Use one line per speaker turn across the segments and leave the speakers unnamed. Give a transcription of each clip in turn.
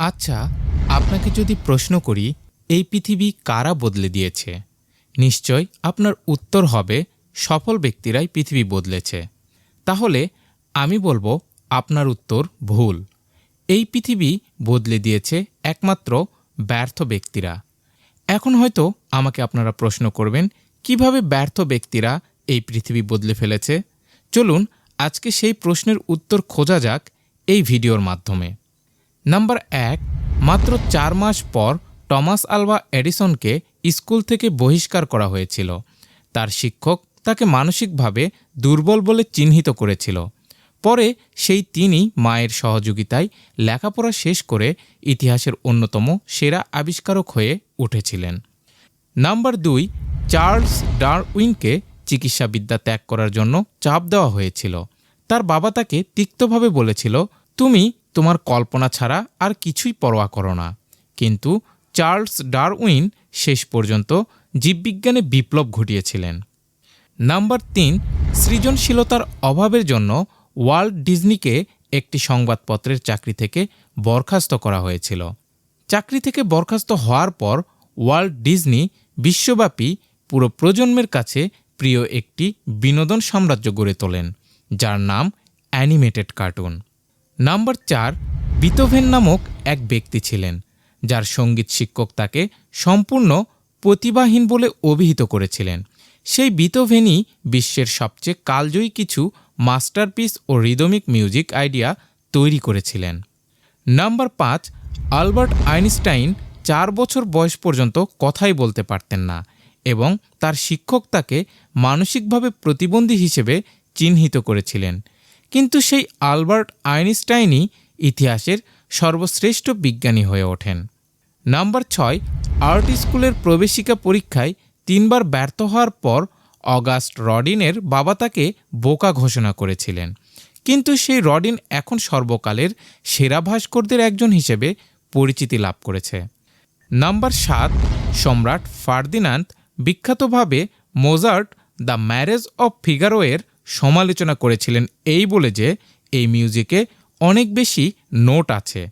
আচ্ছা আপনাকে যদি প্রশ্ন করি, এই পৃথিবী কারা বদলে দিয়েছে? নিশ্চয় আপনার উত্তর হবে, সফল ব্যক্তিরাই পৃথিবী বদলেছে। তাহলে, আমি বলব, আপনার উত্তর ভুল। এই পৃথিবী বদলে দিয়েছে একমাত্র ব্যর্থ ব্যক্তিরা। এখন হয়তো আমাকে আপনারা প্রশ্ন করবেন, কীভাবে ব্যর্থ ব্যক্তিরা এই পৃথিবী বদলে ফেলেছে? চলুন, আজকে সেই প্রশ্নের উত্তর খোঁজা যাক এই ভিডিওর মাধ্যমে। নাম্বার এক, মাত্র চার মাস পর টমাস আলভা এডিসনকে স্কুল থেকে বহিষ্কার করা হয়েছিল। তার শিক্ষক তাকে মানসিকভাবে দুর্বল বলে চিহ্নিত করেছিল। পরে সেই তিনি মায়ের সহযোগিতায় লেখাপড়া শেষ করে ইতিহাসের অন্যতম সেরা আবিষ্কারক হয়ে উঠেছিলেন। নাম্বার দুই, চার্লস ডারউইনকে চিকিৎসাবিদ্যা ত্যাগ করার জন্য চাপ দেওয়া হয়েছিল। তার বাবা তাকে তিক্তভাবে বলেছিল, তুমি তোমার কল্পনা ছাড়া আর কিছুই পরোয়া করো না। কিন্তু চার্লস ডারউইন শেষ পর্যন্ত জীববিজ্ঞানে বিপ্লব ঘটিয়েছিলেন। নাম্বার তিন, সৃজনশীলতার অভাবের জন্য ওয়ার্ল্ড ডিজনিকে একটি সংবাদপত্রের চাকরি থেকে বরখাস্ত করা হয়েছিল। চাকরি থেকে বরখাস্ত হওয়ার পর ওয়ার্ল্ড ডিজনি বিশ্বব্যাপী পুরো প্রজন্মের কাছে প্রিয় একটি বিনোদন সাম্রাজ্য গড়ে তোলেন, যার নাম অ্যানিমেটেড কার্টুন। নাম্বার চার, বিতোভেন নামক এক ব্যক্তি ছিলেন, যার সংগীত শিক্ষক তাকে সম্পূর্ণ প্রতিভাহীন বলে অভিহিত করেছিলেন। সেই বিতোভেনই বিশ্বের সবচেয়ে কালজয়ী কিছু মাস্টারপিস ও রিদমিক মিউজিক আইডিয়া তৈরি করেছিলেন। নাম্বার পাঁচ, আলবার্ট আইনস্টাইন চার বছর বয়স পর্যন্ত কথাই বলতে পারতেন না এবং তার শিক্ষক তাকে মানসিকভাবে প্রতিবন্ধী হিসেবে চিহ্নিত করেছিলেন। কিন্তু সেই আলবার্ট আইনস্টাইনই ইতিহাসের সর্বশ্রেষ্ঠ বিজ্ঞানী হয়ে ওঠেন। নাম্বার ছয়, আর্ট স্কুলের প্রবেশিকা পরীক্ষায় তিনবার ব্যর্থ হওয়ার পর অগাস্ট রডিনের বাবা তাকে বোকা ঘোষণা করেছিলেন। কিন্তু সেই রডিন এখন সর্বকালের সেরা ভাস্করদের একজন হিসেবে পরিচিতি লাভ করেছে। নাম্বার সাত, সম্রাট ফার্দিনান্দ বিখ্যাতভাবে মোজার্ট দ্য ম্যারেজ অফ ফিগারোয়ের সমালোচনা করেছিলেন এই বলে যে এই মিউজিকে অনেক বেশি নোট আছে।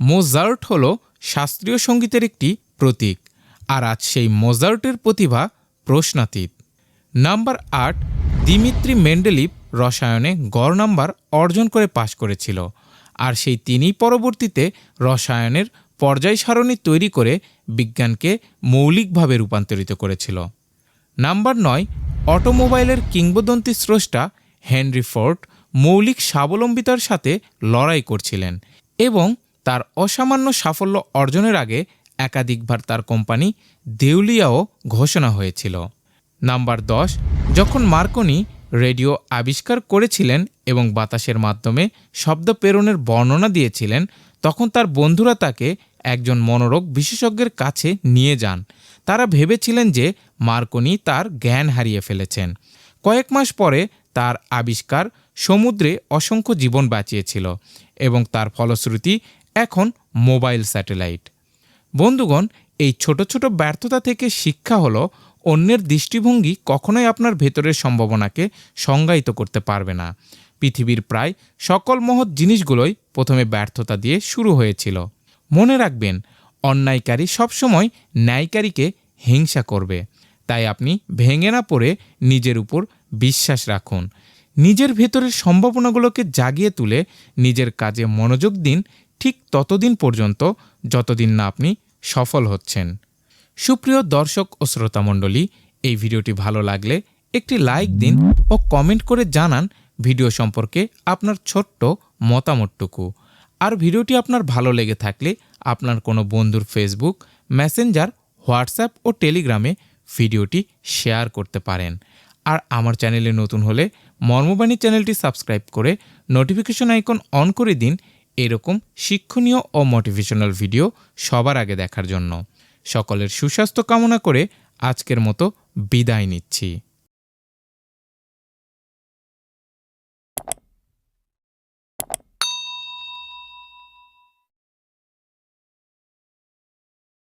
মোজার্ট হল শাস্ত্রীয় সঙ্গীতের একটি প্রতীক, আর আজ সেই মোজার্টের প্রতিভা প্রশ্নাতীত। নাম্বার আট, দিমিত্রি মেন্ডেলিভ রসায়নে গড় নাম্বার অর্জন করে পাশ করেছিল, আর সেই তিনি পরবর্তীতে রসায়নের পর্যায় সারণী তৈরি করে বিজ্ঞানকে মৌলিকভাবে রূপান্তরিত করেছিল। নাম্বার নয় অটোমোবাইলের কিংবদন্তি স্রষ্টা হেনরি ফোর্ড মৌলিক স্বাবলম্বিতার সাথে লড়াই করছিলেন এবং তার অসামান্য সাফল্য অর্জনের আগে একাধিকবার তার কোম্পানি দেউলিয়াও ঘোষণা হয়েছিল। নাম্বার দশ, যখন মার্কনি রেডিও আবিষ্কার করেছিলেন এবং বাতাসের মাধ্যমে শব্দ প্রেরণের বর্ণনা দিয়েছিলেন, তখন তার বন্ধুরা তাকে একজন মনোরোগ বিশেষজ্ঞের কাছে নিয়ে যান। তারা ভেবেছিলেন যে মার্কনি তার জ্ঞান হারিয়ে ফেলেছেন। কয়েক মাস পরে তার আবিষ্কার সমুদ্রে অসংখ্য জীবন বাঁচিয়েছিল এবং তার ফলশ্রুতি এখন মোবাইল স্যাটেলাইট। বন্ধুগণ, এই ছোট ছোট ব্যর্থতা থেকে শিক্ষা হলো অন্যের দৃষ্টিভঙ্গি কখনোই আপনার ভেতরের সম্ভাবনাকে সংজ্ঞায়িত করতে পারবে না। পৃথিবীর প্রায় সকল মহৎ জিনিসগুলোই প্রথমে ব্যর্থতা দিয়ে শুরু হয়েছিল। মনে রাখবেন, অন্যায়কারী সবসময় ন্যায়কারীকে হিংসা করবে। তাই আপনি ভেঙে না পড়ে নিজের উপর বিশ্বাস রাখুন। নিজের ভেতরের সম্ভাবনাগুলোকে জাগিয়ে তুলে নিজের কাজে মনোযোগ দিন ঠিক ততদিন পর্যন্ত যতদিন না আপনি সফল হচ্ছেন। সুপ্রিয় দর্শক ও শ্রোতামণ্ডলী এই ভিডিওটি ভালো লাগলে একটি লাইক দিন ও কমেন্ট করে জানান ভিডিও সম্পর্কে আপনার ছোট্ট মতামতটুকু। আর ভিডিওটি আপনার ভালো লেগে থাকলে আপনার কোনো বন্ধুর ফেসবুক মেসেঞ্জার হোয়াটসঅ্যাপ ও টেলিগ্রামে ভিডিওটি শেয়ার করতে পারেন। আর আমার চ্যানেলে নতুন হলে মর্মবাণী চ্যানেলটি সাবস্ক্রাইব করে নোটিফিকেশন আইকন অন করে দিন এরকম শিক্ষণীয় ও মোটিভেশনাল ভিডিও সবার আগে দেখার জন্য। সকলের সুস্বাস্থ্য কামনা করে আজকের মতো বিদায় নিচ্ছি।